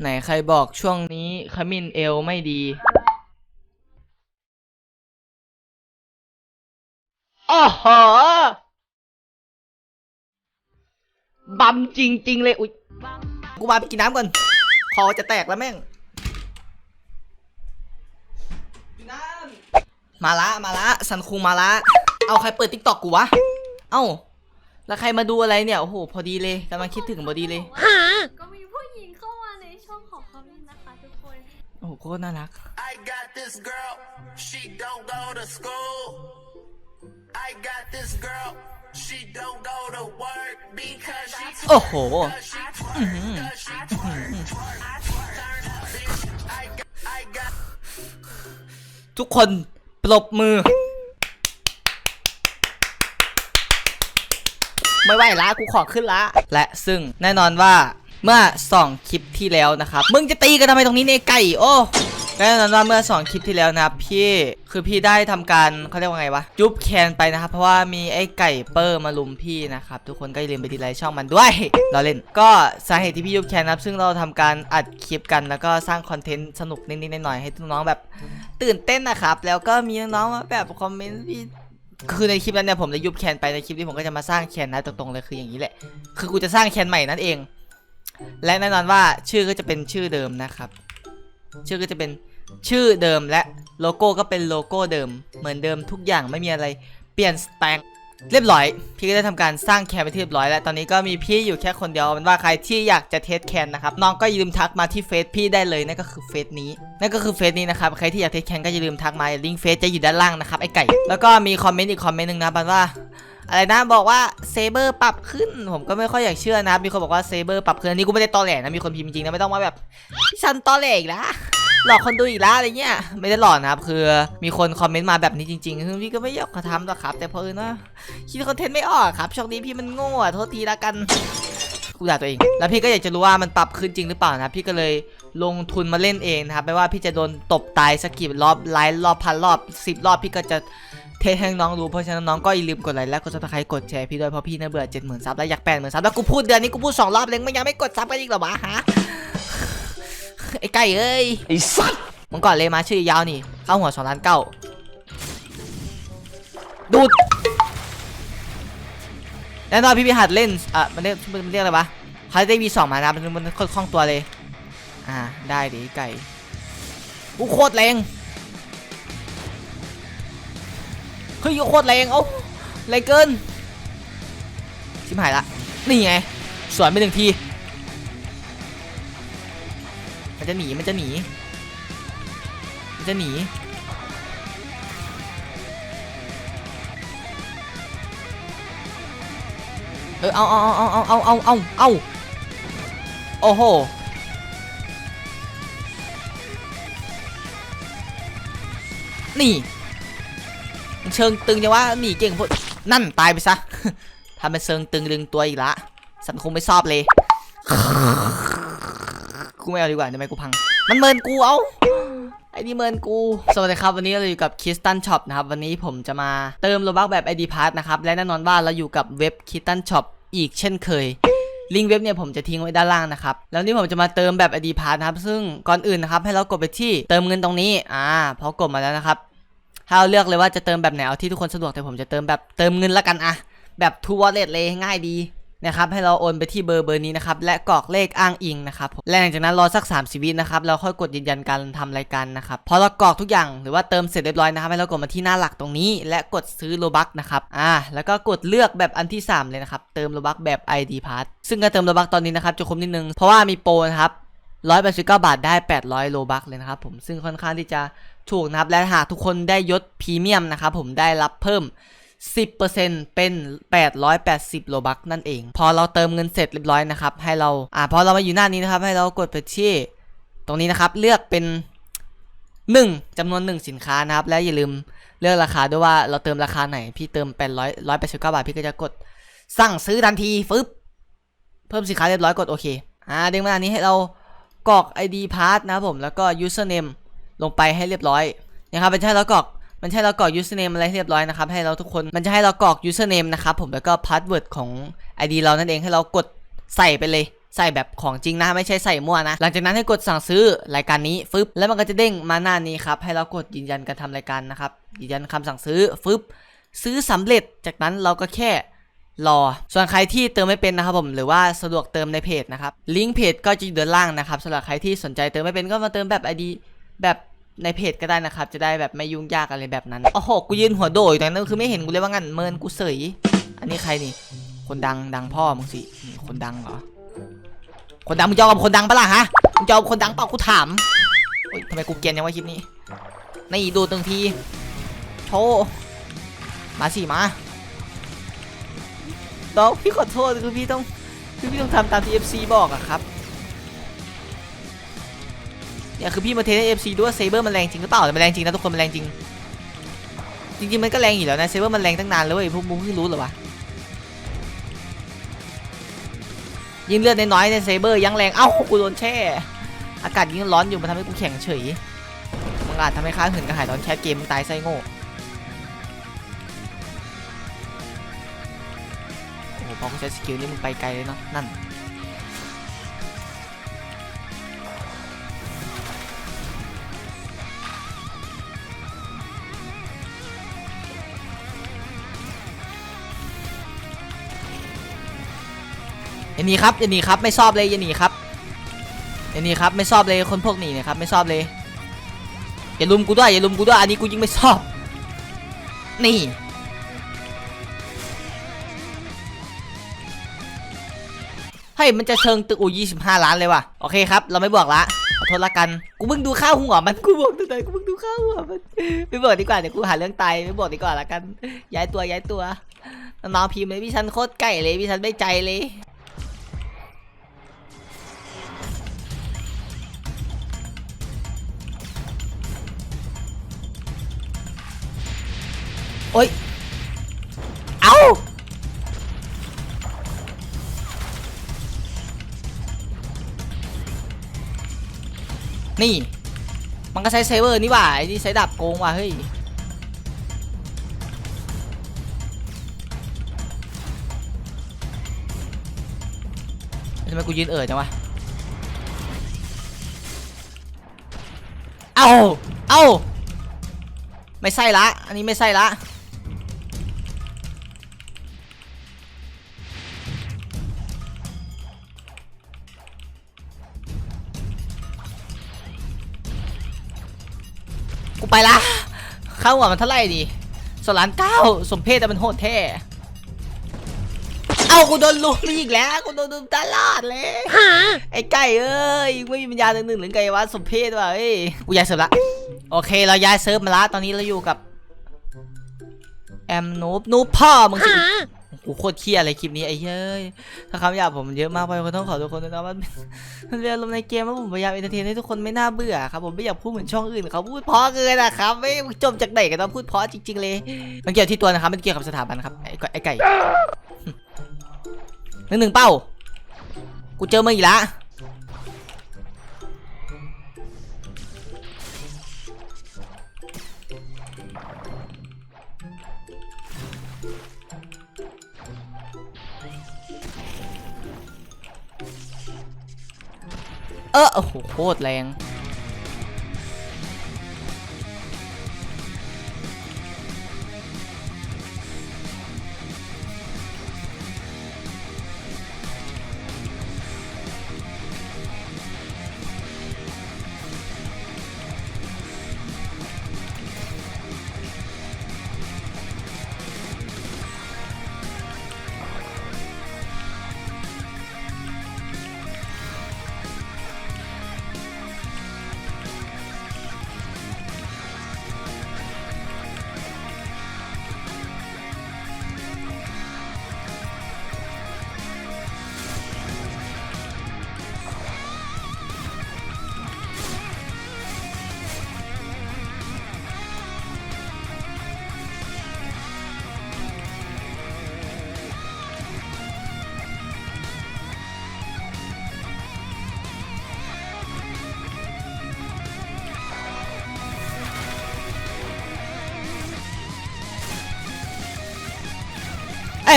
ไหนใครบอกช่วงนี้ขมิ้นเอวไม่ดีอ้อหอบัมจริง ๆ เลย อุ๊ย กูมาไปกินน้ำก่อน คอจะแตกแล้วแม่งกินน้ำมาละ มาละ สันคุงมาละ เอาใครเปิดติ๊กตอกกูวะ เอ้า แล้วใครมาดูอะไรเนี่ย โอ้โห พอดีเลยกำลังคิดถึงพอดีเลย โอ้โหโคตรน่ารัก I got this girl, she don't go to school. I got this girl, she don't go to work because she โอ้โห she twerk, cause she twerk, twerk, twerk. Turn up, bitch. I got, I got ทุกคนปรบมือ ไม่ไหวละกูขอขึ้นละ และซึ่งแน่นอนว่า เมื่อสองคลิปที่แล้วนะครับ มึงจะตีกันทำไมตรงนี้ในยไก่ โอ้แน่นอนว่าเมื่อสองคลิปที่แล้วนะครับพี่คือพี่ได้ทำการเขาเรียกว่าไงวะยุบแคนไปนะครับ เพราะว่ามีไอ้ไก่เปอร์มาลุมพี่นะครับทุกคนก็อย่าลืมไปดีไลค์ช่องมันด้วยเราเล่นก็สาเหตุที่พี่ยุบแคนนะครับซึ่งเราทำการอัดคลิปกันแล้วก็สร้างคอนเทนต์สนุกนิดๆหน่อยๆให้น้องๆแบบตื่นเต้นนะครับ แล้วก็มีน้องๆมาแบบคอมเมนต์พี่คือในคลิปนั้นเนี่ยผมจะยุบแคนไปในคลิปนี้ผมก็จะมาสร้างแคนนะตรงๆเลยคืออย่างนี้แหละ คือกูจะสร้างแคนใหม่นั่นเอง และแน่นอนว่าชื่อก็จะเป็นชื่อเดิมนะครับ ชื่อก็จะเป็นชื่อเดิมและโลโก้ก็เป็นโลโก้เดิม เหมือนเดิมทุกอย่างไม่มีอะไรเปลี่ยนแปลงเรียบร้อย พี่ก็ได้ทำการสร้างแคนไปที่เรียบร้อยแล้ว ตอนนี้ก็มีพี่อยู่แค่คนเดียวเอาเป็นว่าใครที่อยากจะเทสแคนนะครับ น้องก็อย่าลืมทักมาที่เฟซพี่ได้เลยนั่นก็คือเฟซนี้ นั่นก็คือเฟซนี้นะครับ ใครที่อยากเทสแคนก็อย่าลืมทักมาลิงก์เฟซจะอยู่ด้านล่างนะครับไอ้ไก่ แล้วก็มีคอมเมนต์อีกคอมเมนต์หนึ่งนะบันว่า อะไรนะบอกว่าเซเบอร์ปรับขึ้น ผมก็ไม่ค่อยอยากเชื่อนะ มีคนบอกว่าเซเบอร์ปรับขึ้นอันนี้กูไม่ได้ตอแหลนะมีคนพิมพ์จริงนะไม่ต้องมาแบบพี่ชันตอแหลอีกแล้วหลอกคนดูอีกแล้วอะไรเงี้ยไม่ได้หลอกนะครับคือมีคนคอมเมนต์มาแบบนี้จริงๆคือพี่ก็ไม่อยากทำหรอกครับ แต่เพอเออนะคิดคอนเทนต์ไม่ออกครับช่วงนี้พี่มันโง่อะโทษทีละกันกูด่าตัวเอง แล้วพี่ก็อยากจะรู้ว่ามันปรับขึ้นจริงหรือเปล่านะพี่ก็เลยลงทุนมาเล่นเองนะครับไม่ว่าพี่จะโดนตบตายสักกี่รอบไลฟ์รอบพันรอบสิบรอบพี่ก็จะ เทสให้น้องดูเพราะฉะนั้นน้องก็อย่าลืมกดไลค์และกดซับสไครต์กดแชร์พี่ด้วยเพราะพี่น่าเบื่อเจ็ดหมื่นซับแล้วอยากแปดหมื่นซับแล้วกูพูดเดือนนี้กูพูดสองรอบเลยมันยังไม่กดซับกันอีกเหรอวะฮะไอ้ไก่เอ้ยไอ้สัตว์มึงก่อนเลยมาชื่อยาวนี่เข้าหัวสองล้านเก้าดูดแน่นอนพี่พี่หัดเล่นอะมันเรียกมันเรียกอะไรวะเขาได้วีสองมานะมันมันค่อนคล่องตัวเลย อ่าได้ดิไก่กูโคตรแรง เฮ้ยโคตรแรงเอ้าแรงเกินชิบหายละนี่ไงสวนไปหนึ่งทีมันจะหนีมันจะหนีมันจะหนีเออเอาเอาเอาเอาเอาเอาเอาเอาโอ้โหนี่ เชิงตึงจังวะหนีเก่งพวกนั่นตายไปซะทำเป็นเชิงตึงดึงตัวอีกละสันคงไม่ชอบเลยกูไม่เอาดีกว่าทำไมกูพัง มันเมินกูเอาไอ้นี่เมินกู สวัสดีครับวันนี้เราอยู่กับคิสตันช็อปนะครับ วันนี้ผมจะมาเติมโลบักแบบ ID p a s s นะครับ และแน่นอนว่าเราอยู่กับเว็บคิสตันช็อปอีกเช่นเคย ลิงก์เว็บเนี่ยผมจะทิ้งไว้ด้านล่างนะครับ แล้วนี่ผมจะมาเติมแบบ ID p a s s นะครับ ซึ่งก่อนอื่นนะครับให้เรากดไปที่เติมเงินตรงนี้ อ่า พอกดมาแล้วนะครับ ให้เราเลือกเลยว่าจะเติมแบบไหนเอาที่ทุกคนสะดวกแต่ผมจะเติมแบบเติมเงินละกันอะแบบทูวอลเล็ตเลยง่ายดีนะครับให้เราโอนไปที่เบอร์เบอร์นี้นะครับและกรอกเลขอ้างอิงนะครับและหลังจากนั้นรอสัก3สิวินะครับแล้วค่อยกดยืนยันการทำรายการนะครับพอเรากรอกทุกอย่างหรือว่าเติมเสร็จเรียบร้อยนะครับให้เรากดมาที่หน้าหลักตรงนี้ และกดซื้อโลบักนะครับอ่าแล้วก็กดเลือกแบบอันที่ 3 เลยนะครับเติมโลบักแบบ ID Pass ซึ่งการเติมโลบักตอนนี้นะครับจะคุ้มนิดนึงเพราะว่ามีโปรนะครับ 189บาทได้800โลบักเลยนะครับผมซึ่งค่อนข้างที่จะถูกนะครับและหากทุกคนได้ยศพรีเมียมนะครับผมได้รับเพิ่ม 10%เป็น 880 โลบักนั่นเอง พอเราเติมเงินเสร็จเรียบร้อยนะครับ ให้เราอ่าพอเรามาอยู่หน้านี้นะครับ ให้เรากดไปที่ตรงนี้นะครับ เลือกเป็น 1จำนวน 1 สินค้านะครับ และอย่าลืมเลือกราคาด้วยว่าเราเติมราคาไหน พี่เติม800 189 บาท พี่ก็จะกดสั่งซื้อทันทีฟึบเพิ่มสินค้าเรียบร้อยกดโอเค อ่าดึงมาอันนี้ให้เรา กรอก ID pass นะผมแล้วก็ username ลงไปให้เรียบร้อยนะครับมันจะให้เรากรอกมันจะให้เรากรอก username อะไรเรียบร้อยนะครับให้เราทุกคนมันจะให้เรากรอก username นะครับผมแล้วก็ password ของ ID เรานั่นเองให้เรากดใส่ไปเลยใส่แบบของจริงนะไม่ใช่ใส่มั่วนะ หลังจากนั้นให้กดสั่งซื้อรายการนี้ฟึบแล้วมันก็จะเด้งมาหน้านี้ครับให้เรากดยืนยันการทำรายการนะครับยืนยันคำสั่งซื้อฟึบซื้อสำเร็จจากนั้นเราก็แค่ รอ ส่วนใครที่เติมไม่เป็นนะครับผมหรือว่าสะดวกเติมในเพจนะครับลิงก์เพจก็จะอยู่ด้านล่างนะครับสำหรับใครที่สนใจเติมไม่เป็นก็มาเติมแบบ ID แบบในเพจก็ได้นะครับ จะได้แบบไม่ยุ่งยากอะไรแบบนั้นโอ้โหกูยืนหัวโดยแตรงนั้นคือไม่เห็นกูเลยว่างั้นเมินกูเสยอันนี้ใครนี่ คนดังดังพ่อมึงสิคนดังเหรอคนดังมึงจะเอากับคนดังปะล่ะฮะมึงจะเอากับคนดังเปล่ากูถามโอ๊ยทำไมกูเกรียนยังวะคลิปนี้นี่ดูตรงทีโชมาสิมา น้องพี่ขอโทษคือพี่ต้องคือพี่ต้องทำตามที่ FC บอกอะครับเนี่ยคือพี่มาเทสให้ FC ด้วยเซเบอร์มันแรงจริงหรือเปล่าแต่มันแรงจริงนะทุกคนมันแรงจริง จริงๆมันก็แรงอยู่แล้วนะเซเบอร์มันแรงตั้งนานแล้วเว้ยพวกมึงเพิ่งรู้เหรอวะยิงเลือดน้อยๆในเซเบอร์ยังแรงเอ้ากูโดนแช่ อากาศยิ่งร้อนอยู่มันทำให้กูแข็งเฉยมันอาจทำให้ข้าหื่นกระหายตอนแคสเกมตายไส้โง่ หพอกูใช้สกิลนี่มึงไปไกลเลยเนาะนั่นอย่าหนีครับอย่าหนีครับไม่ชอบเลยอย่าหนีครับอย่าหนีครับไม่ชอบเลยคนพวกหนีเนะครับไม่ชอบเลยอย่าลุมกูด้วยอย่าลุมกูด้วยอันนี้กูยิ่งไม่ชอบ นี่ เฮ้ยมันจะเชิงตึกอูยี่สิบห้าล้านเลยว่ะโอเคครับ เราไม่บอกละขอโทษละกันกูเพิ่งดูข้าวหัวมันกูบอกตั้งแต่กูเพิ่งดูข้าวหัวมันไม่บอกดีกว่าเดี๋ยวกูหาเรื่องตายไม่บอกดีกว่าละกัน ย้ายตัวย้ายตัวน้องๆพิมพ์เลยพี่ชันโคตรไก่เลยพี่ชันไม่ใจเลยโอ๊ย นี่ มันก็ใช้เซเวอร์นี่ว่าไอ้นี่ใช้ดาบโกงว่ะเฮ้ยทำไมกูยืนเอ่ยจังวะ เอาเอาไม่ใช่ละ อันนี้ไม่ใช่ละ ไปละเข้าหัวมันเท่าไหร่ดีสล้านเก้าสมเพศแต่มันโหดแท้เอากูโดนลุมอีกแล้วกูโดนลุมตลอดเลยไอ้ไก่เอ้ยไม่มีปัญญาหนึ่งหนึ่งหรือไงวะสมเพศว่ะเอ้ยกูย้ายเซิร์ฟละโอเคเราย้ายเซิร์ฟมาละตอนนี้เราอยู่กับแอมนูบนูบพ่อมึงสิ กูโคตรเครียดเลยคลิปนี้ไอ้เฮ้ย ถ้าคำหยาบผมเยอะมากไปก็ต้องขอทุกคนด้วยนะมันมันเป็นอารมณ์ในเกมแล้วผมพยายามเอนเตอร์เทนให้ทุกคนไม่น่าเบื่อครับผมไม่อยากพูดเหมือนช่องอื่นเขาพูดเพราะเกินนะครับไม่จบจากไหนกันต้องพูดเพราะจริง ๆ เลย มันเกี่ยวที่ตัวนะครับมันเกี่ยวกับสถาบันครับไอ้ไก่หนึ่งหนึ่งเป้า กูเจอมึงอีกแล้ว เออโอ้โหโคตรแรง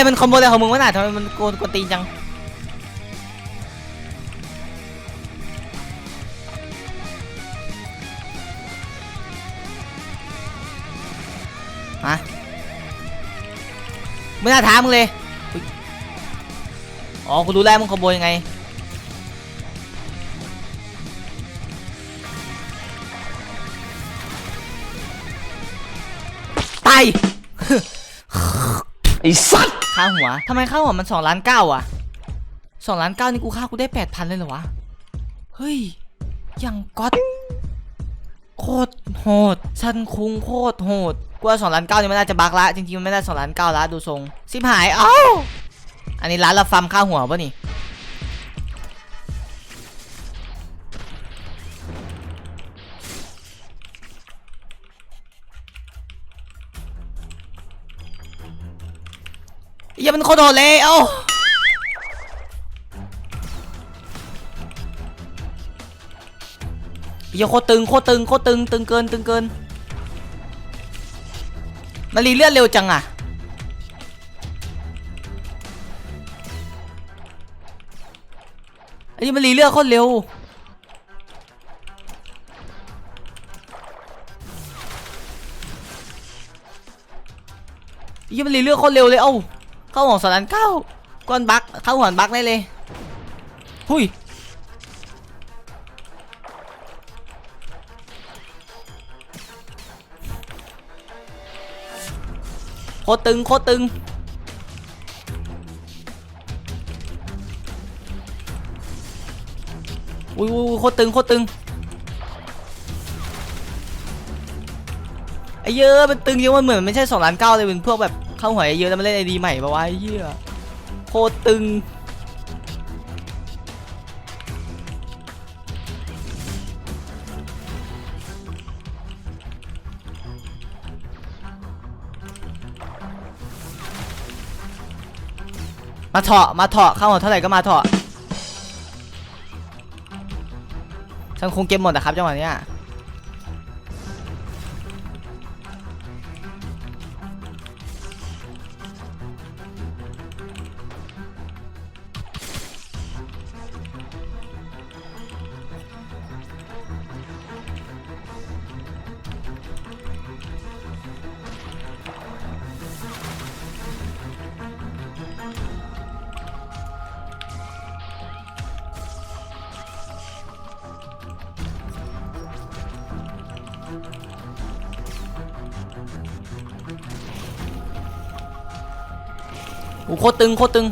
มันคอมโบอะไรของมึงวะน่ะทำไมมันโกนกวนตีนจังอะไม่น่าถามมึงเลย อ๋อกูรู้แล้วมึงขโมยยังไง ตายไอ้สัตว์ ค่าหัวทำไมค่าหัวมันสองล้านเก้าอะสองล้านเก้านี่กูค่ากูได้แปดพันเลยเหรอวะ เฮ้ย ยังก๊อตโคตรโหดชันคุงโคตรโหดกูว่าสองล้านเก้านี่มันน่าจะบักละจริงๆมันไม่ได้สองล้านเก้าละดูทรงสิบหายเอ้าอันนี้ร้านละฟาร์มค่าหัวปะนี่ ยมันโคตรโหดเลยเอ้าอย่าโคตรตึงโคตรตึงโคตรตึงตึงเกินตึงเกินมันรีเลือดเร็วจังอะไอ้นี่มันรีเลือดโคตรเร็วอ้นี่มันรีเลือดโคตรเร็วเลยเอ้า เข้าหัวสองล้านเก้าก้อนบักเข้าหัวบักได้เลยหุยโคตรตึงโคตรตึงอุ้ยอุ้ยอุ้ยโคตรตึงโคตรตึงไอ้เยอะมันตึงเยอะมันเหมือนมันไม่ใช่สองล้านเก้าเลยเป็นพวกแบบ เข้าหวยเยอะแล้วมันเล่นไอดีใหม่ปะวะไอ้เหี้ยโคตรตึงมาเถาะมาเถาะเข้าหัวเท่าไหร่ก็มาเถาะฉันคงเก็บหมดนะครับจังหวะเนี้ย อ้โคตรตึงโคตรตึง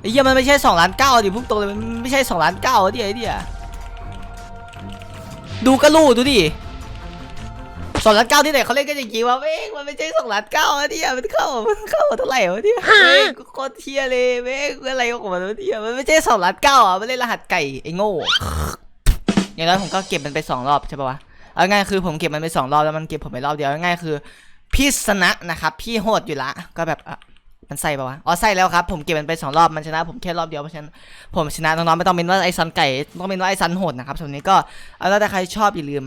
ไอ้เหี้ยมันไม่ใช่สองล้านเก้าดิพุ่งตรงเลยมันไม่ใช่สองล้านเก้าดิไอ้เดียดูก็รู้ดูดิ สองล้านเก้าที่ไหนเขาเล่นกันอย่างงี้วะเว้งมันไม่ใช่สองล้านเก้าอะเดียมันเข้ามันเข้าเท่าไหร่วะเนี่ยเว้งกูโคตรเทียเลยเว้งอะไรของมันวะเนี่ยมันไม่ใช่สองล้านเก้าอะมันเล่นรหัสไก่ไอ้โง่อย่างน้อยผมก็เก็บมันไปสองรอบใช่ปะวะเอาง่ายคือผมเก็บมันไปสองรอบแล้วมันเก็บผมไปรอบเดียวเอาง่ายคือ พี่ชนะนะครับพี่โหดอยู่ละก็แบบอะมันใส่ปะวะ อ๋อใส่แล้วครับ ผมเก็บมันไปสองรอบ มันชนะผมแค่รอบเดียว เพราะฉะนั้นผมชนะน้องๆไม่ต้องเป็นว่าไอ้ซันไก่ ต้องเป็นว่าไอ้ซันโหดนะครับส่วนนี้ก็เอาแล้วถ้าใครชอบอย่าลืม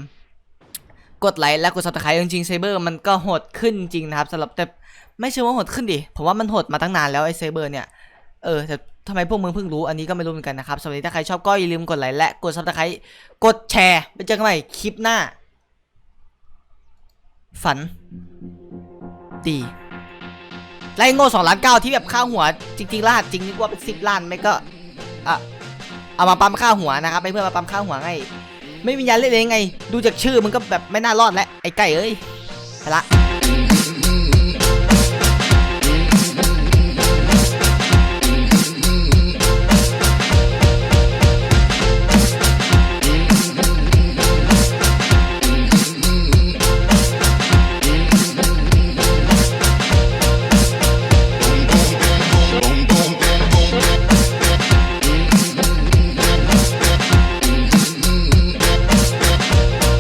กดไลค์และกดซับสไครต์จริงๆเซเบอร์มันก็โหดขึ้นจริงนะครับสำหรับแต่ไม่ใช่ว่าโหดขึ้นดิผมว่ามันโหดมาตั้งนานแล้วไอ้เซเบอร์เนี่ยเออแต่ทำไมพวกมึงเพิ่งรู้อันนี้ก็ไม่รู้เหมือนกันนะครับสำหรับถ้าใครชอบก็อย่าลืมกดไลค์และกดซับสไครต์กดแชร์ไปเจอกันใหม่คลิปหน้า ฝัน ดีไล่โง่สองล้านเก้าที่แบบค่าหัว จริงๆรหัสจริงนึกว่าเป็นสิบล้านไม่ก็อะเอามาปั๊มค่าหัวนะครับให้เพื่อนมาปั๊มค่าหัวไง ไม่มียาเล่นเลยไง ดูจากชื่อมันก็แบบไม่น่ารอดแล้วไอ้ไก่เอ้ยไปละ